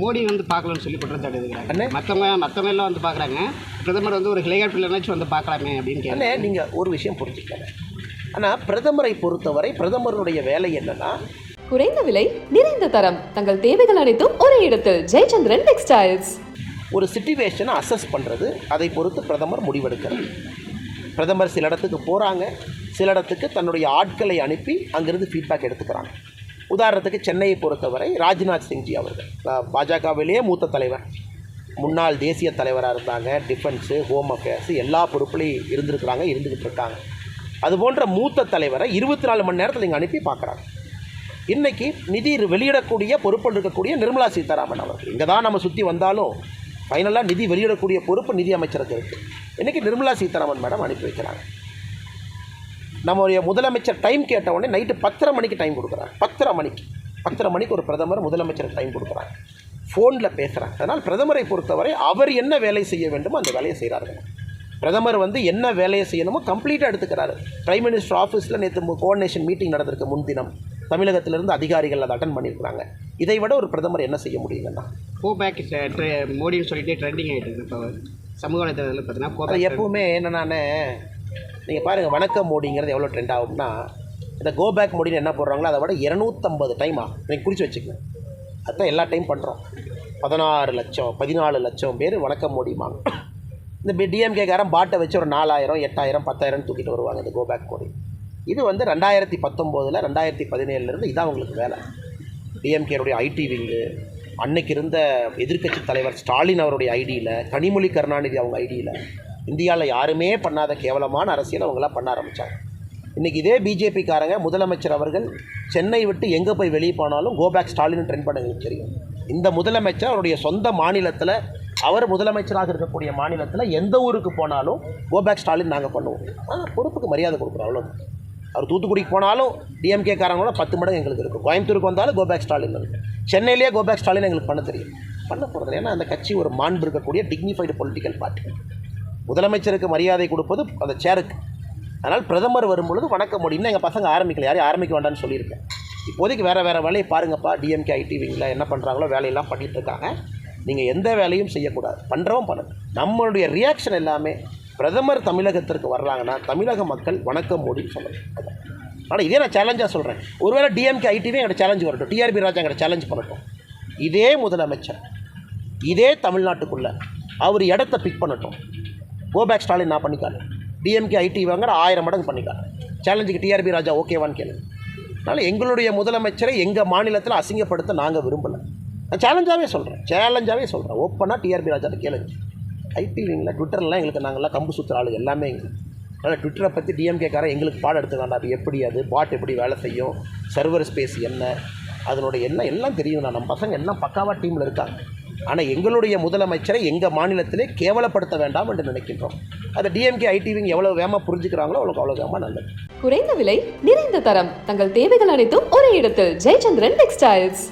மோடி வந்து பார்க்கலன்னு சொல்லி குற்றச்சாட்டு இருக்கிறாங்க அண்ணே. மற்றவங்க மற்றவங்க எல்லாம் வந்து பார்க்குறாங்க. பிரதமர் வந்து ஒரு ஹெலிகாப்டர்லனாச்சும் வந்து பார்க்கலாமே அப்படின்னு அண்ணே கேட்டேன் நீங்கள் ஒரு விஷயம் புரிஞ்சுக்கங்க. ஆனால் பிரதமரை பொறுத்தவரை பிரதமருடைய வேலை என்னன்னா குறைந்த விலை நிறைந்த தரம். தங்கள் தேவைகள் அனைத்தும் ஒரே இடத்தில். ஜெயச்சந்திரன் டெக்ஸ்டைல்ஸ். ஒரு சுச்சுவேஷனை அசஸ் பண்ணுறது அதை பொறுத்து பிரதமர் முடிவெடுக்கிறார். பிரதமர் சில இடத்துக்கு போகிறாங்க சில இடத்துக்கு தன்னுடைய ஆட்களை அனுப்பி அங்கிருந்து ஃபீட்பேக் எடுத்துக்கிறாங்க. உதாரணத்துக்கு சென்னையை பொறுத்தவரை ராஜ்நாத் சிங்ஜி அவர்கள். பாஜகவிலேயே மூத்த தலைவர். முன்னாள் தேசிய தலைவராக இருந்தாங்க. டிஃபென்ஸு ஹோம் அஃபேர்ஸு எல்லா பொறுப்புலையும் இருந்திருக்கிறாங்க இருந்துக்கிட்டு இருக்காங்க அது போன்ற மூத்த தலைவரை இருபத்தி நாலு மணி நேரத்தில் இங்கே அனுப்பி பார்க்குறாங்க. இன்றைக்கி நிதி வெளியிடக்கூடிய பொறுப்பில் இருக்கக்கூடிய நிர்மலா சீதாராமன் அவர்கள். இங்கே தான் நம்ம சுற்றி வந்தாலும் ஃபைனலாக நிதி வெளியிடக்கூடிய பொறுப்பு நிதி அமைச்சருக்கு இருக்குது இன்றைக்கி நிர்மலா சீதாராமன் மேடம் அனுப்பி வைக்கிறாங்க. நம்முடைய முதலமைச்சர் டைம் கேட்ட உடனே நைட்டு பத்தரை மணிக்கு டைம் கொடுக்குறாங்க. பத்தரை மணிக்கு. பத்தரை மணிக்கு ஒரு பிரதமர் முதலமைச்சருக்கு டைம் கொடுக்குறாங்க. ஃபோனில் பேசுகிறாங்க அதனால் பிரதமரை பொறுத்தவரை அவர் என்ன வேலை செய்ய வேண்டுமோ அந்த வேலையை செய்கிறார்கள் பிரதமர் வந்து என்ன வேலையை செய்யணுமோ கம்ப்ளீட்டாக எடுத்துக்கிறாரு. பிரைம் மினிஸ்டர் ஆஃபீஸில் நேற்று கோஆர்டினேஷன் மீட்டிங் நடந்திருக்கு முன்தினம் தமிழகத்திலிருந்து அதிகாரிகள் அதை அட்டன் பண்ணியிருக்கிறாங்க. இதை விட ஒரு பிரதமர் என்ன செய்ய முடியுங்கன்னா கோ பேக் மோடின்னு சொல்லிட்டு ட்ரெண்டிங் ஆகிட்டு இருக்கு இப்போ. சமூக வலைதளத்தில் பார்த்தீங்கன்னா எப்பவுமே என்னென்னு நீங்கள் பாருங்கள் வணக்கம் மோடிங்கிறது எவ்வளோ ட்ரெண்ட் ஆகும்னா இந்த கோ பேக் மோடின்னு என்ன போடுறாங்களோ அதை விட இரநூத்தம்பது டைம் ஆகும் நீங்கள் குறித்து வச்சுக்கங்க. அதுதான் எல்லா டைம் பண்ணுறோம் பதினாறு லட்சம் பதினாலு லட்சம் பேர் வணக்கம் மோடிமாங்க இந்த டிஎம்கேக்காரன் பாட்டை வச்சு ஒரு நாலாயிரம் எட்டாயிரம் பத்தாயிரம் தூக்கிட்டு வருவாங்க இந்த கோபேக் மோடி. இது வந்து ரெண்டாயிரத்தி பத்தொம்போதில் ரெண்டாயிரத்தி பதினேழுலேருந்து இதான் அவங்களுக்கு வேலை. டிஎம்கேனுடைய ஐடி விங்கு அன்னைக்கு இருந்த எதிர்க்கட்சி தலைவர் ஸ்டாலின் அவருடைய ஐடியில் கனிமொழி கருணாநிதி அவங்க ஐடியில் இந்தியாவில் யாருமே பண்ணாத கேவலமான அரசியல் அவங்களாம் பண்ண ஆரம்பித்தாங்க இன்றைக்கி இதே பிஜேபிக்காரங்க முதலமைச்சர் அவர்கள் சென்னை விட்டு எங்கே போய் வெளியே போனாலும் கோபேக் ஸ்டாலின் ட்ரெண்ட் பண்ண எங்களுக்கு தெரியும். இந்த முதலமைச்சர் அவருடைய சொந்த மாநிலத்தில் அவர் முதலமைச்சராக இருக்கக்கூடிய மாநிலத்தில் எந்த ஊருக்கு போனாலும் கோபேக் ஸ்டாலின் நாங்கள் பண்ணுவோம். ஆனால் பொறுப்புக்கு மரியாதை கொடுக்குறோம் அவ்வளோதான் அவர் தூத்துக்குடிக்கு போனாலும் டிஎம்கே காரங்களோட பத்து மடங்கு எங்களுக்கு இருக்கும் கோயம்புத்தூருக்கு வந்தாலும் கோபேக் ஸ்டாலின் இருக்கும் சென்னையிலேயே கோபேக் ஸ்டாலின் எங்களுக்கு பண்ண தெரியும். பண்ண போகிறது ஏன்னா அந்த கட்சி ஒரு மாண்பு இருக்கக்கூடிய டிக்னிஃபைடு பொலிட்டிக்கல் பார்ட்டி முதலமைச்சருக்கு மரியாதை கொடுப்பது அந்த சேருக்கு அதனால் பிரதமர் வரும்பொழுது வணக்கம் முடியும்னு எங்கள் பசங்க ஆரம்பிக்கல. யாரையும் ஆரம்பிக்க வேண்டாம்னு சொல்லியிருக்கேன். இப்போதைக்கு வேறு வேறு வேலையை பாருங்கப்பா. டிஎம்கே ஐடி விங்கில் என்ன பண்ணுறாங்களோ வேலையெல்லாம் பண்ணிகிட்ருக்காங்க இருக்காங்க. நீங்கள் எந்த வேலையும் செய்யக்கூடாது. பண்ணுறவும் பண்ணுங்க நம்மளுடைய ரியாக்ஷன் எல்லாமே பிரதமர் தமிழகத்திற்கு வர்றாங்கன்னா தமிழக மக்கள் வணக்கம் மோடின்னு சொல்லணும். ஆனால் இதே நான் சேலஞ்சாக சொல்கிறேன் ஒருவேளை டிஎம்கே ஐடிவே எங்கள்கிட்ட சேலஞ்சு வரட்டும். டிஆர்பி ராஜா எங்களோட சேலஞ்ச் பண்ணட்டும். இதே முதலமைச்சர் இதே தமிழ்நாட்டுக்குள்ளே அவர் இடத்த பிக் பண்ணட்டும். கோபேக் ஸ்டாலின் நான் பண்ணிக்காரு டிஎம்கே ஐடி வாங்கிற ஆயிரம் மடங்கு பண்ணிக்காரு சேலஞ்சுக்கு டிஆர்பி ராஜா ஓகேவான்னு கேளுங்க. அதனால் எங்களுடைய முதலமைச்சரை எங்கள் மாநிலத்தில் அசிங்கப்படுத்த நாங்கள் விரும்பலை. நான் சேலஞ்சாகவே சொல்கிறேன் சேலஞ்சாகவே சொல்கிறேன் ஓப்பனாக டிஆர்பி ராஜாட்ட கேளுங்க. ஐடி ட்விட்டர்லாம் எங்களுக்கு நாங்கள்லாம் கம்பு சுற்றுற ஆளு எல்லாமே எங்களுக்கு. அதனால் ட்விட்டரை பற்றி டிஎம்கேக்காரன் எங்களுக்கு பாடம் எடுத்து வேண்டாம். அது எப்படி அது பாட் எப்படி வேலை செய்யும்? சர்வர் ஸ்பேஸ் என்ன? அதனுடைய என்ன எல்லாம் தெரியும். நான் நம்ம பசங்க எல்லாம் பக்காவாக டீமில் இருக்காங்க. ஆனால் எங்களுடைய முதலமைச்சரை எங்கள் மாநிலத்திலே கேவலப்படுத்த வேண்டாம் என்று நினைக்கின்றோம். அதை டிஎம்கே ஐடிவிங் எவ்வளோ வேகமாக புரிஞ்சுக்கிறாங்களோ அவ்வளோ அவ்வளோ வேகமாக நல்லது. குறைந்த விலை நிறைந்த தரம். தங்கள் தேவைகள் அனைத்தும் ஒரே இடத்தில். ஜெயச்சந்திரன் டெக்ஸ்டைல்ஸ்